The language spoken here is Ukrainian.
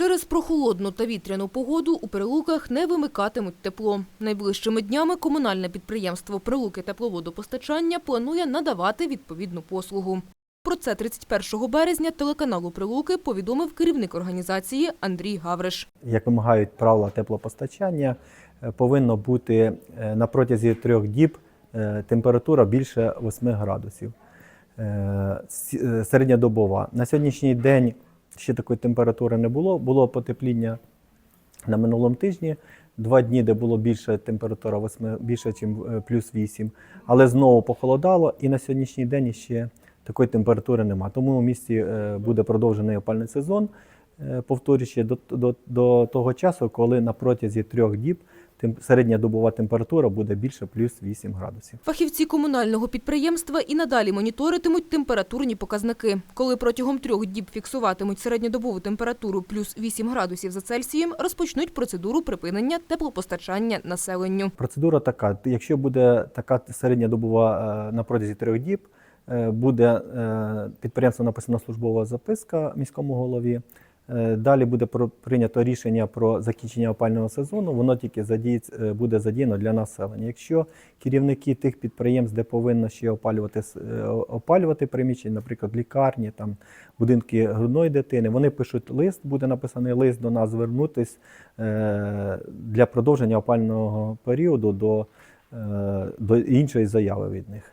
Через прохолодну та вітряну погоду у Прилуках не вимикатимуть тепло. Найближчими днями комунальне підприємство Прилуки тепловодопостачання планує надавати відповідну послугу. Про це 31 березня телеканалу Прилуки повідомив керівник організації Андрій Гавриш. як вимагають правила теплопостачання, е, повинно бути е, на протязі трьох діб е, температура більше 8 градусів. Середньодобова. На сьогоднішній день ще такої температури не було. Було потепління на минулому тижні. Два дні, де було більше температура 8, більше, ніж плюс 8. Але знову похолодало, і на сьогоднішній день ще такої температури нема. Тому у місті е, буде продовжений опальний сезон, е, повторюючи до, до, до того часу, коли на протязі трьох діб середня добова температура буде більше плюс 8 градусів. Фахівці комунального підприємства і надалі моніторитимуть температурні показники. Коли протягом трьох діб фіксуватимуть середньодобову температуру плюс 8 градусів за Цельсієм, розпочнуть процедуру припинення теплопостачання населенню. Процедура така: якщо буде така середня добова е, на протязі трьох діб, е, буде е, підприємство написана службова записка міському голові. Е, Далі буде прийнято рішення про закінчення опального сезону. Воно тільки е, буде задіяно для населення. Якщо керівники тих підприємств, де повинно ще опалювати е, опалювати приміщення, наприклад, лікарні, там будинки грудної дитини, вони пишуть лист, буде написаний лист до нас звернутись для продовження опального періоду до, до іншої заяви від них.